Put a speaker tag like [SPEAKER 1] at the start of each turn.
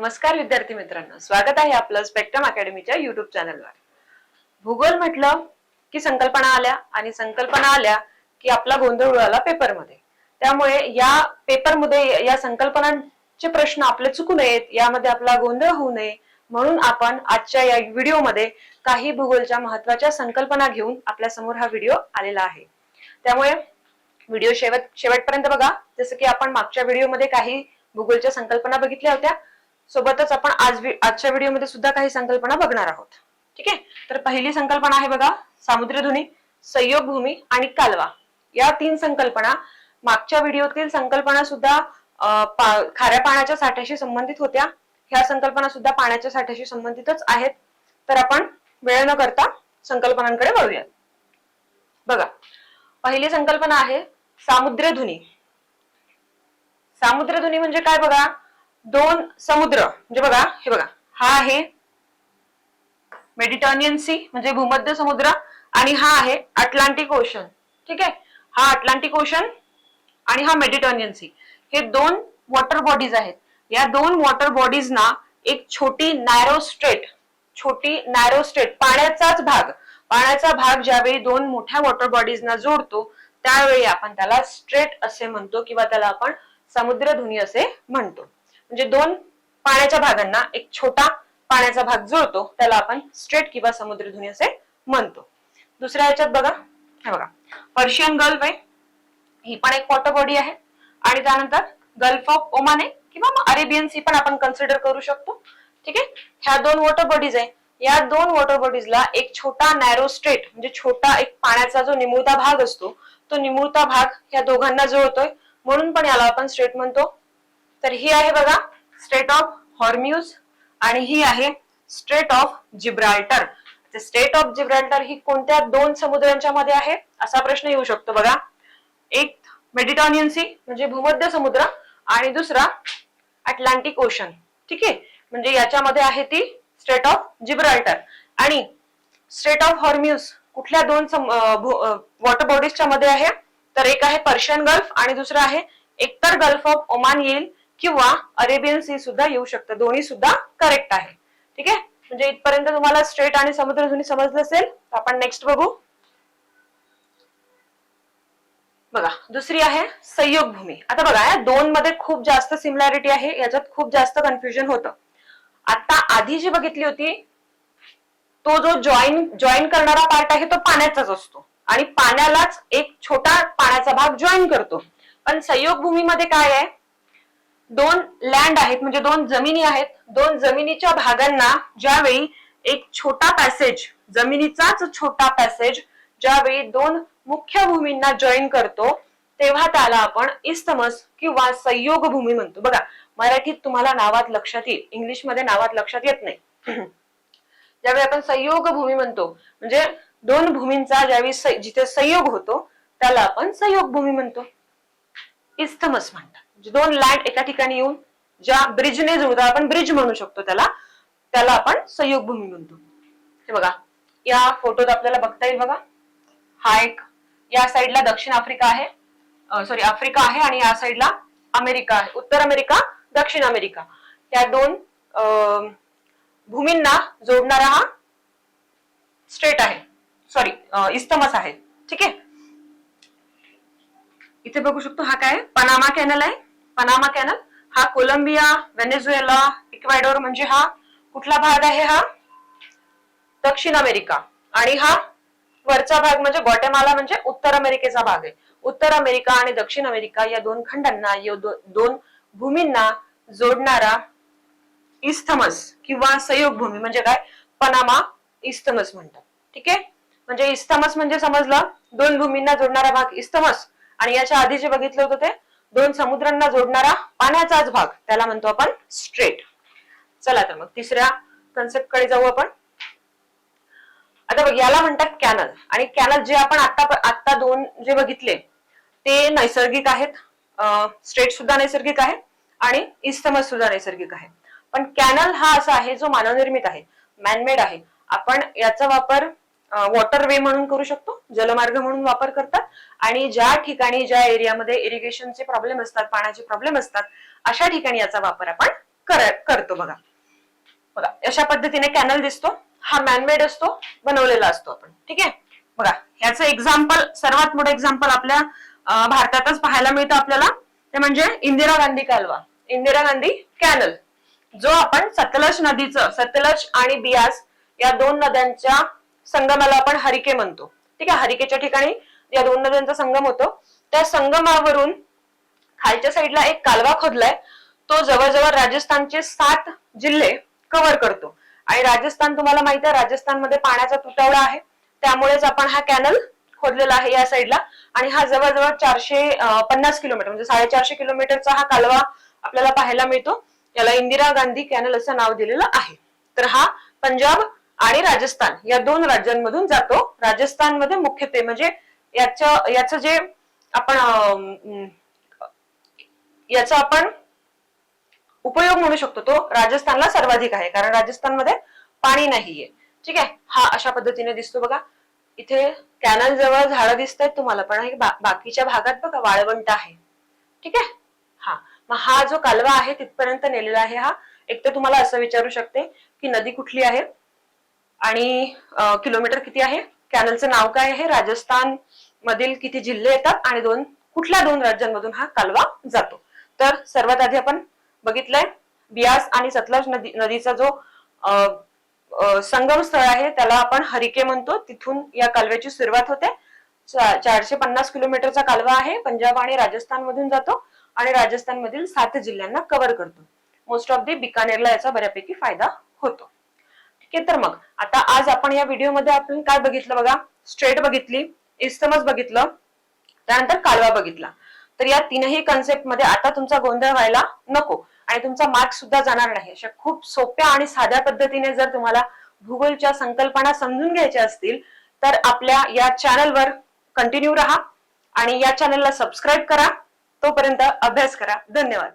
[SPEAKER 1] नमस्कार विद्यार्थी मित्रांनो. स्वागत आहे आपलं स्पेक्ट्रम अकॅडमीच्या युट्यूब चॅनलवर भूगोल म्हटलं की संकल्पना आल्या आणि संकल्पना आल्या की आपला गोंधळ उडाला पेपरमध्ये त्यामुळे या पेपरमध्ये या संकल्पनांचे प्रश्न आपले चुकू नयेत यामध्ये आपला गोंधळ होऊ नये म्हणून आपण आजच्या या व्हिडिओमध्ये काही भूगोलच्या महत्त्वाच्या संकल्पना घेऊन आपल्यासमोर हा व्हिडिओ आलेला आहे. त्यामुळे व्हिडिओ शेवट शेवटपर्यंत बघा. जसं की आपण मागच्या व्हिडिओमध्ये काही भूगोलच्या संकल्पना बघितल्या होत्या. सोबतच आपण आज आजच्या व्हिडिओमध्ये सुद्धा काही संकल्पना बघणार आहोत. ठीक आहे? तर पहिली संकल्पना आहे बघा सामुद्रधुनी संयोग भूमी आणि कालवा. या तीन संकल्पना मागच्या व्हिडिओतील संकल्पना सुद्धा खाऱ्या पाण्याच्या साठ्याशी संबंधित होत्या. ह्या संकल्पना सुद्धा पाण्याच्या साठ्याशी संबंधितच आहेत. तर आपण वेळ न करता संकल्पनांकडे वळूया बघा पहिली संकल्पना आहे सामुद्रधुनी सामुद्रधुनी म्हणजे काय बघा? दोन समुद्र. म्हणजे बघा हे बघा. हा आहे मेडिटरेनियन सी म्हणजे भूमध्य समुद्र आणि हा आहे अटलांटिक ओशन ठीक आहे? हा अटलांटिक ओशन आणि हा मेडिटरेनियन सी हे दोन वॉटर बॉडीज आहेत. या दोन वॉटर बॉडीजना एक छोटी नॅरो स्ट्रेट छोटी नॅरो स्ट्रेट पाण्याचाच भाग. पाण्याचा भाग ज्यावेळी दोन मोठ्या वॉटर बॉडीजना जोडतो त्यावेळी आपण त्याला स्ट्रेट असे म्हणतो किंवा त्याला आपण समुद्रधुनी असे म्हणतो. म्हणजे दोन पाण्याच्या भागांना एक छोटा पाण्याचा भाग जुळतो त्याला आपण स्ट्रेट किंवा समुद्रधुनी असे म्हणतो. दुसऱ्या याच्यात बघा हे बघा. पर्शियन गल्फ आहे ही पण एक वॉटर बॉडी आहे. आणि त्यानंतर गल्फ ऑफ ओमान आहे किंवा मग अरेबियन सी पण आपण कन्सिडर करू शकतो. ठीक आहे? ह्या दोन वॉटर बॉडीज आहे. या दोन वॉटर बॉडीजला एक छोटा नॅरो स्ट्रेट म्हणजे छोटा एक पाण्याचा जो निमुळता भाग असतो तो निमुळता भाग या दोघांना जुळतोय. म्हणून पण याला आपण स्ट्रेट म्हणतो. तर ही आहे बघा स्टेट ऑफ हॉर्म्यूज आणि ही आहे strait of Gibraltar strait of Gibraltar ही कोणत्या दोन समुद्रांच्या मध्ये आहे? असा प्रश्न येऊ शकतो बघा. एक मेडिटॉनियन सी म्हणजे भूमध्य समुद्र आणि दुसरा अटलांटिक ओशन ठीक आहे? म्हणजे याच्यामध्ये आहे ती स्टेट ऑफ जिब्राल्टर आणि स्टेट ऑफ हॉर्म्यूज कुठल्या दोन वॉटर बॉडीजच्या मध्ये आहे? तर एक आहे पर्शियन गल्फ आणि दुसरं आहे एकतर गल्फ ऑफ ओमान येईल. किंवा अरेबियन सी सुद्धा येऊ शकतं. दोन्ही सुद्धा करेक्ट आहे. ठीक आहे? म्हणजे इथपर्यंत तुम्हाला स्ट्रेट आणि समुद्रधुनी समजलं असेल तर आपण नेक्स्ट बघू. बघा दुसरी आहे संयोग भूमी आता बघा या दोन मध्ये खूप जास्त सिमिलॅरिटी आहे. याच्यात खूप जास्त कन्फ्युजन होतं. आता आधी जी बघितली होती तो जो जॉईन जॉईन करणारा पार्ट आहे तो पाण्याचाच असतो. आणि पाण्यालाच एक छोटा पाण्याचा भाग जॉईन करतो. पण संयोग भूमीमध्ये काय आहे? दोन लँड आहेत म्हणजे दोन जमिनी आहेत. दोन जमिनीच्या भागांना ज्यावेळी एक छोटा पॅसेज जमिनीचाच छोटा पॅसेज ज्यावेळी दोन मुख्य भूमींना जॉईन करतो तेव्हा त्याला आपण इस्तमस किंवा संयोग भूमी म्हणतो. बघा मराठीत तुम्हाला नावात लक्षात येईल. इंग्लिशमध्ये नावात लक्षात येत नाही. ज्यावेळी आपण संयोग भूमी म्हणतो म्हणजे दोन भूमींचा ज्यावेळी जिथे संयोग होतो त्याला आपण संयोग भूमी म्हणतो. इस्तमस म्हणतात. दोन लँड एका ठिकाणी येऊन ज्या ब्रिजने जुळतात आपण ब्रिज म्हणू शकतो त्याला. त्याला आपण संयोग भूमी म्हणतो. हे बघा या फोटोत आपल्याला बघता येईल बघा. हा एक या साईडला दक्षिण आफ्रिका आहे. सॉरी आफ्रिका आहे आणि या साईडला अमेरिका आहे. उत्तर अमेरिका दक्षिण अमेरिका. या दोन भूमींना जोडणारा हा स्ट्रेट आहे. सॉरी इस्तमस आहे. ठीक आहे? इथे बघू शकतो हा काय पनामा कॅनल आहे. Panama canal. हा कोलंबिया व्हेनेझुएला इक्वेडोर म्हणजे हा कुठला भाग आहे हा? दक्षिण अमेरिका. आणि हा वरचा भाग म्हणजे गॉटेमाला म्हणजे उत्तर अमेरिकेचा भाग आहे. उत्तर अमेरिका आणि दक्षिण अमेरिका या दोन खंडांना या दो- दोन भूमींना जोडणारा इस्थमस किंवा संयोग भूमी म्हणजे काय? पनामा इस्थमस म्हणतात. ठीक आहे? म्हणजे इस्थमस म्हणजे समजलं? दोन भूमींना जोडणारा भाग इस्थमस. आणि याच्या आधी जे बघितलं होतं ते दोन समुद्रांना जोडणारा पाण्याचाच भाग त्याला म्हणतो आपण स्ट्रेट. चला तर मग तिसऱ्या कन्सेप्टकडे जाऊ आपण. आता बघ याला म्हणतात कॅनल आणि कॅनल जे आपण आता आता दोन जे बघितले ते नैसर्गिक आहेत. स्ट्रेट सुद्धा नैसर्गिक आहे आणि इस्तमस सुद्धा नैसर्गिक आहे. पण कॅनल हा असा आहे जो मानवनिर्मित आहे मॅनमेड आहे. आपण याचा वापर वॉटर वे म्हणून करू शकतो जलमार्ग म्हणून वापर करतात आणि ज्या ठिकाणी ज्या एरियामध्ये इरिगेशनचे प्रॉब्लेम असतात पाण्याचे प्रॉब्लेम असतात अशा ठिकाणी याचा वापर आपण करतो बघा. बघा अशा पद्धतीने कॅनल दिसतो हा मॅनमेड असतो बनवलेला असतो आपण ठीक आहे? बघा ह्याचं एक्झाम्पल सर्वात मोठं एक्झाम्पल आपल्या भारतातच पाहायला मिळतं आपल्याला ते म्हणजे इंदिरा गांधी कालवा इंदिरा गांधी कॅनल जो आपण सतलज नदीचं सतलज आणि बियास या दोन नद्यांच्या संगमाला आपण हरिके म्हणतो. ठीक आहे? हरिकेच्या ठिकाणी या दोन नद्यांचा संगम होतो. त्या संगमावरून खालच्या साईडला एक कालवा खोदलाय. तो जवळजवळ राजस्थानचे सात जिल्हे कव्हर करतो. आणि राजस्थान तुम्हाला माहिती आहे राजस्थानमध्ये पाण्याचा तुटवडा आहे. त्यामुळेच आपण हा कॅनल खोदलेला आहे या साईडला. आणि हा जवळजवळ चारशे पन्नास किलोमीटर म्हणजे साडेचारशे किलोमीटरचा हा कालवा आपल्याला पाहायला मिळतो. याला इंदिरा गांधी कॅनल असं नाव दिलेलं आहे. तर हा पंजाब आणि राजस्थान या दोन राज्यांमधून जातो. राजस्थानमध्ये मुख्यत्वे म्हणजे याचं याचं जे आपण याचा आपण उपयोग म्हणू शकतो तो राजस्थानला सर्वाधिक आहे. कारण राजस्थानमध्ये पाणी नाहीये. ठीक आहे? हा अशा पद्धतीने दिसतो बघा. इथे कॅनल जवळ झाडं दिसत आहेत तुम्हाला पण हे बा- बाकीच्या भागात बघा वाळवंट आहे. ठीक आहे? हा. मग हा जो कालवा आहे तिथपर्यंत नेलेला आहे हा. एक तर तुम्हाला असं विचारू शकते की नदी कुठली आहे? आणि किलोमीटर किती आहे? कॅनलचं नाव काय आहे? राजस्थान मधील किती जिल्हे येतात? आणि दोन कुठल्या दोन राज्यांमधून हा कालवा जातो? तर सर्वात आधी आपण बघितलंय बियास आणि सतलज नदी नदीचा जो संगम स्थळ आहे त्याला आपण हरिके म्हणतो. तिथून या कालव्याची सुरुवात होते. चारशे पन्नास किलोमीटरचा कालवा आहे. पंजाब आणि राजस्थान मधून जातो आणि राजस्थान मधील सात जिल्ह्यांना कव्हर करतो. मोस्ट ऑफ दी बिकानेरला याचा बऱ्यापैकी फायदा होतो. ठीक आहे तर मग आता आज आपण या व्हिडिओमध्ये आपण काय बघितलं बघा? स्ट्रेट बघितली इस्तमच बघितलं त्यानंतर कालवा बघितला. तर या तीनही कन्सेप्टमध्ये आता तुमचा गोंधळ व्हायला नको आणि तुमचा मार्क सुद्धा जाणार नाही. अशा खूप सोप्या आणि साध्या पद्धतीने जर तुम्हाला भूगोलच्या संकल्पना समजून घ्यायच्या असतील तर आपल्या या चॅनलवर कंटिन्यू राहा आणि या चॅनलला सबस्क्राईब करा. तोपर्यंत अभ्यास करा. धन्यवाद.